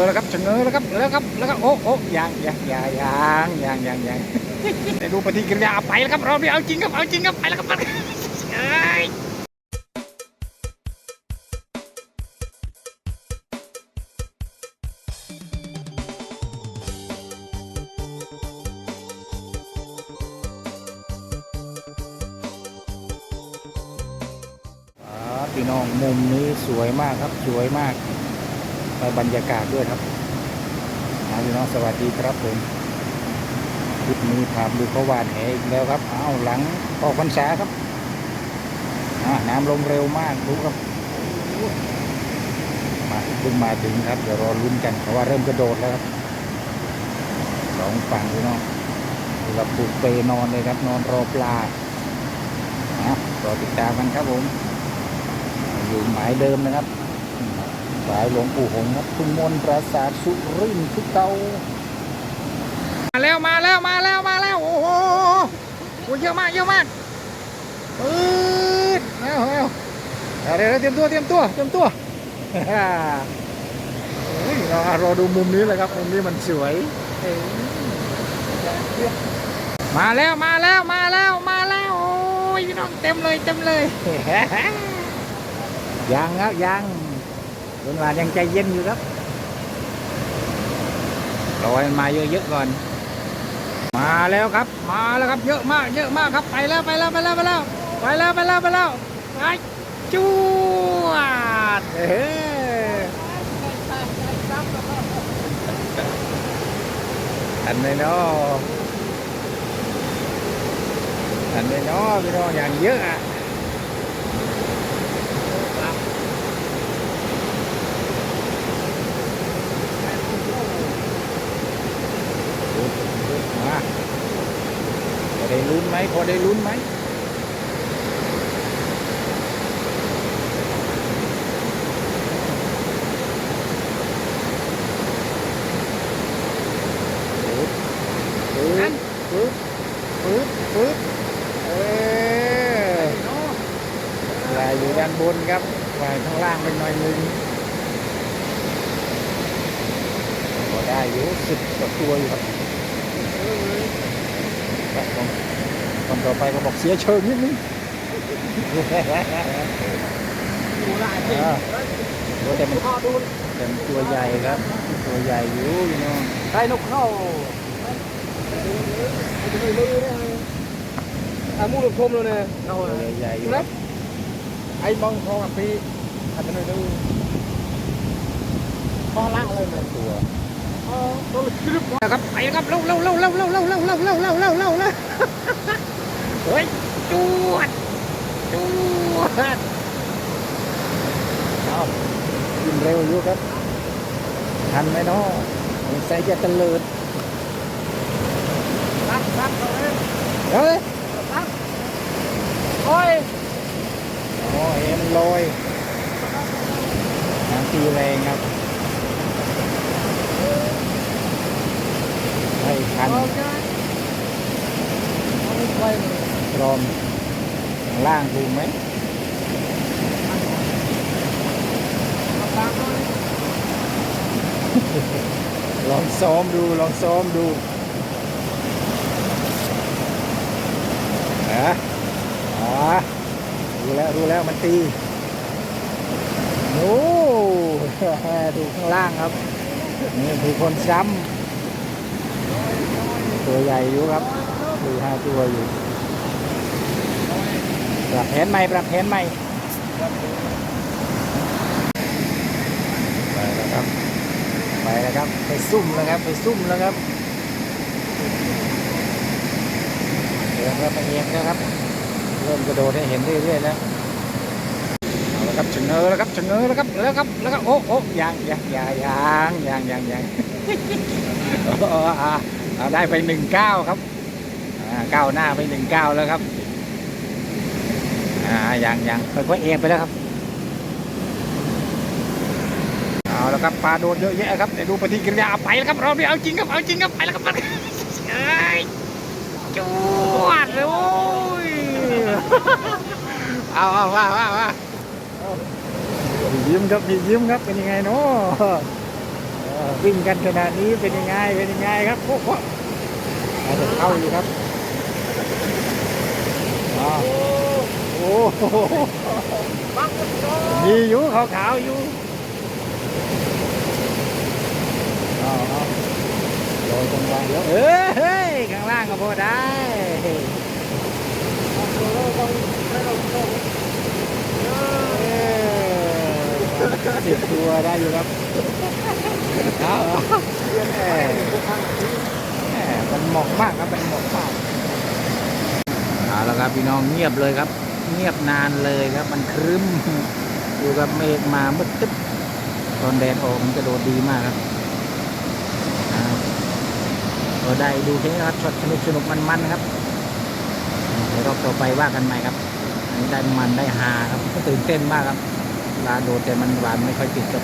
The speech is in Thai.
อแล้วครับชะเง้อแล้วครับแล้วครับแล้วก็โอ้โอ้ยังยังยังยังยังยังยังไปดูปฏิกิริยาไปแล้วครับเราไม่เอาจริงครับเอาจริงครับไปแล้วครับเอ้ยพี่น้องมุมนี้สวยมากครับสวยมาก ไปบรรยากาศด้วยครับอ่าพี่น้องสวัสดีครับผมคลิปนี้พาดูเขาวานแหอีกแล้วครับอ้าวหลังออกพรรษาครับน้ำลงเร็วมากดูครับมาเพิ่งมาถึงครับ เดี๋ยวรอลุ้นกันเพราะว่าเริ่มกระโดดแล้วครับสองฝั่งพี่น้องดูครับปลูกเปนอนเลยครับ นอนรอปลาอะรอติดตามกันครับผม อยู่หมายเดิมนะครับ สายหลวงปู่หงครับทุ่งมนปราสาทสุรินทร์ทุกเตามาแล้วมาแล้วมาแล้วมาแล้วโอ้โหโอ้เยอะมากเยอะมากปื๊ดแล้วแล้วเดี๋ยวเดี๋ยวเตรียมตัวเตรียมตัวเตรียมตัวโอ้ยเราดูมุมนี้เลยครับมุมนี้มันสวยเอ้ยมาแล้วมาแล้วมาแล้วมาแล้วโอ้ยพี่น้องเต็มเลยเต็มเลยยังครับยัง คุณหวายังใจเย็นอยู่ครับรอให้มาเยอะๆก่อน มาแล้วครับ มาแล้วครับ เยอะมาก เยอะมากครับ ไปแล้วไปแล้วไปแล้วไปแล้วไปแล้วไปแล้วไปแล้วไปจวดเอออันเลยเนาะอันเลยเนาะพี่น้องอย่างเยอะอะมาพอ ได้ลุ้นไหมพอได้ลุ้นไหมปึ๊บปึ๊บปึ๊บปึ๊บเออลายอยู่ด้านบนครับลายข้างล่างไปหน่อยนึงพอได้อยู่สิบกว่าตัวอยู่ครับ ครับผมคนต่อไปก็บอกเสียเชิงนิดนึงอ่าโอ้แต่มันแต่มันตัวใหญ่ครับ ตัวใหญ่อยู่พี่น้องไก่นกเข้าอามูลคมเลยเนี่ยเอาตัวใหญ่อยู่คนะรับไอ้บองทองอะพี่อาจจะไม่ดูพอล่างเลยเนี่ยตัวอ๋อตัวคลิป นะครับไปครับเร็วเร็วเร็วเร็วเร็วเร็วเร็วเร็วเร็วเร็วเร็วเร็วเร็วเฮ้ยจวดจวดเอาขึ้นเร็วอยู่ครับทันไหมเนาะสงสัยจะตะเลิดรับรับเอาเลยเฮ้ยรับโอ้ยโอ้เอ็มนลอยน้ำตีแรงครับ ไม่ทันโอเคเอาไปเลยรอมข้างล่างถูกไหมเอาปากเลยลองซ้อมดู ลองซ้อมดูนะอ๋อรู้แล้วรู้แล้วมันตีโอ้ดูข้างล่างครับ นี่คือคนซ้ำ ตัวใหญ่อยู่ครับดูห้าตัวอยู่ปรับแผนใหม่ปรับแผนใหม่ไปแล้วครับไปแล้วครับ ไปซุ่มแล้วครับ ไปซุ่มแล้วครับเดินแล้วไปเองนะครับ เริ่มกระโดดให้เห็นเรื่อยๆแล้วครับชะเง้อแล้วครับชะเง้อแล้วครับแล้วครับแล้วก็โอ้โอ้ยังยังยังยังยังยังยังโอ้อ่า เอาได้ไปหนึ่งเก้าครับก้าวหน้าไปหนึ่งเก้าแล้วครับอ่ายังยังค่อยๆเอ็นไปแล้วครับเอาแล้วครับปลาโดนเยอะแยะครับเดี๋ยวดูปฏิกิริยาไปแล้วครับเราไม่เอาจริงครับเอาจริงครับไปแล้วครับเอ้ยจวดเลยโอ้ยเอาเอาว่าว่าว่าเอามียิ้มครับมียิ้มครับเป็นยังไงเนาะ วิ่งกันขนาดนี้เป็นยังไงเป็นยังไงครับพวกพวกอาจจะเข้าอยู่ครับอ๋อโอ้โหบังกันต่อมีอยู่ขาวๆอยู่อ๋ออ๋อโรยตรงกลางแล้วเอ้ยเฮ้ยข้างล่างก็พอได้ ต้องให้เราต้อง สิบตัวได้อยู่ครับเอาเอาแหมแหมมันเหมาะมากครับมันเหมาะมากเอาละครับพี่น้องเงียบเลยครับ เงียบนานเลยครับ มันครึ้มอยู่กับเมฆมามืดตึ๊บตอนแดดออกมันกระโดดดีมากครับอ่าก็ได้ดูแค่นี้ครับช็อตสนุกสนุกมันมันครับเดี๋ยวรอบต่อไปว่ากันใหม่ครับอันนี้ได้มันได้ฮาครับตื่นเต้นมากครับ ลาโดดแต่มันหวานไม่ค่อยติดกับ